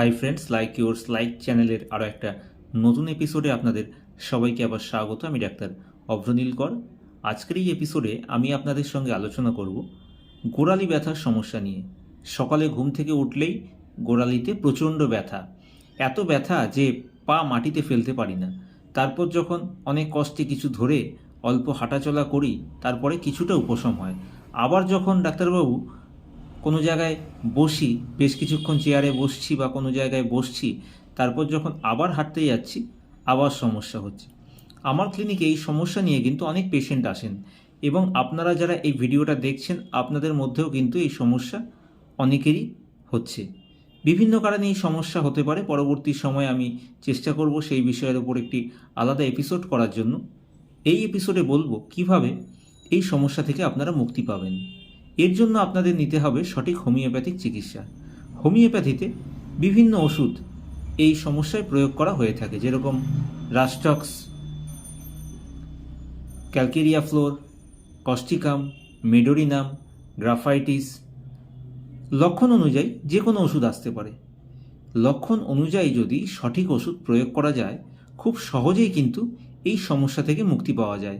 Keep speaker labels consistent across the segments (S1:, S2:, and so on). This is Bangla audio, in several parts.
S1: Hi friends like yours like চ্যানেলের আরও একটা নতুন এপিসোডে আপনাদের সবাইকে আবার স্বাগত। আমি ডাক্তার অভ্রনীল কর। আজকের এই এপিসোডে আমি আপনাদের সঙ্গে আলোচনা করব গোড়ালি ব্যথার সমস্যা নিয়ে। সকালে ঘুম থেকে উঠলেই গোড়ালিতে প্রচণ্ড ব্যথা। এত ব্যথা যে পা মাটিতে ফেলতে পারি না। তারপর যখন অনেক কষ্টে কিছু ধরে অল্প হাঁটাচলা করি, তারপরে কিছুটা উপশম হয়। আবার যখন ডাক্তারবাবু কোনো জায়গায় বসি, বেশ কিছুক্ষণ চেয়ারে বসছি বা কোনো জায়গায় বসছি, তারপর যখন আবার হাঁটতে যাচ্ছি, আবার সমস্যা হচ্ছে। আমার ক্লিনিকে এই সমস্যা নিয়ে কিন্তু অনেক পেশেন্ট আসেন এবং আপনারা যারা এই ভিডিওটা দেখছেন, আপনাদের মধ্যেও কিন্তু এই সমস্যা অনেকেরই হচ্ছে। বিভিন্ন কারণে এই সমস্যা হতে পারে, পরবর্তী সময়ে আমি চেষ্টা করব সেই বিষয়ের উপর একটি আলাদা এপিসোড করার জন্য। এই এপিসোডে বলব কীভাবে এই সমস্যা থেকে আপনারা মুক্তি পাবেন। এর জন্য আপনাদের নিতে হবে সঠিক হোমিওপ্যাথিক চিকিৎসা। হোমিওপ্যাথিতে বিভিন্ন ওষুধ এই সমস্যায় প্রয়োগ করা হয়ে থাকে, যেরকম rhus tox calcarea fluor causticum medorrhinum graphites লক্ষণ অনুযায়ী যে কোনো ওষুধ আসতে পারে। লক্ষণ অনুযায়ী যদি সঠিক ওষুধ প্রয়োগ করা যায়, খুব সহজেই কিন্তু এই সমস্যা থেকে মুক্তি পাওয়া যায়।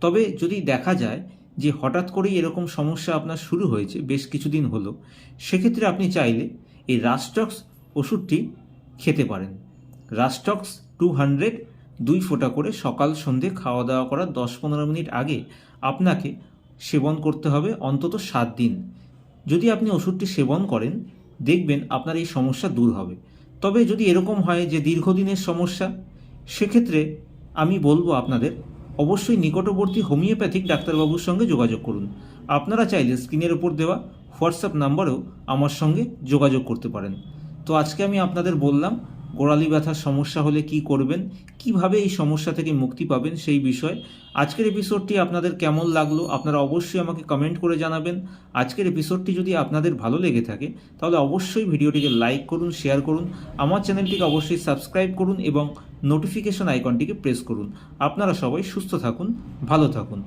S1: তবে যদি দেখা যায় যে হঠাৎ করেই এরকম সমস্যা আপনার শুরু হয়েছে, বেশ কিছুদিন হলো, সেক্ষেত্রে আপনি চাইলে এই রাস্টক্স ওষুধটি খেতে পারেন। রাস্টক্স টু হান্ড্রেড দুই ফোঁটা করে সকাল সন্ধে খাওয়া দাওয়া করার দশ পনেরো মিনিট আগে আপনাকে সেবন করতে হবে অন্তত সাত দিন। যদি আপনি ওষুধটি সেবন করেন, দেখবেন আপনার এই সমস্যা দূর হবে। তবে যদি এরকম হয় যে দীর্ঘদিনের সমস্যা, সেক্ষেত্রে আমি বলব আপনাদের অবশ্যই নিকটবর্তী হোমিওপ্যাথিক ডাক্তারবাবুর সঙ্গে যোগাযোগ করুন। আপনারা চাইলে স্ক্রিনের ওপর দেওয়া হোয়াটসঅ্যাপ নাম্বারেও আমার সঙ্গে যোগাযোগ করতে পারেন। তো আজকে আমি আপনাদের বললাম, গোড়ালি ব্যথার সমস্যা হলে কি করবেন, কীভাবে এই সমস্যা থেকে মুক্তি পাবেন সেই বিষয়ে। আজকের এপিসোডটি আপনাদের কেমন লাগল, আপনারা অবশ্যই আমাকে কমেন্ট করে জানাবেন। আজকের এপিসোডটি যদি আপনাদের ভালো লেগে থাকে, তাহলে অবশ্যই ভিডিওটিকে লাইক করুন শেয়ার করুন, আমার চ্যানেলটিকে অবশ্যই সাবস্ক্রাইব করুন এবং নোটিফিকেশন আইকনটিকে প্রেস করুন। আপনারা সবাই সুস্থ থাকুন ভালো থাকুন।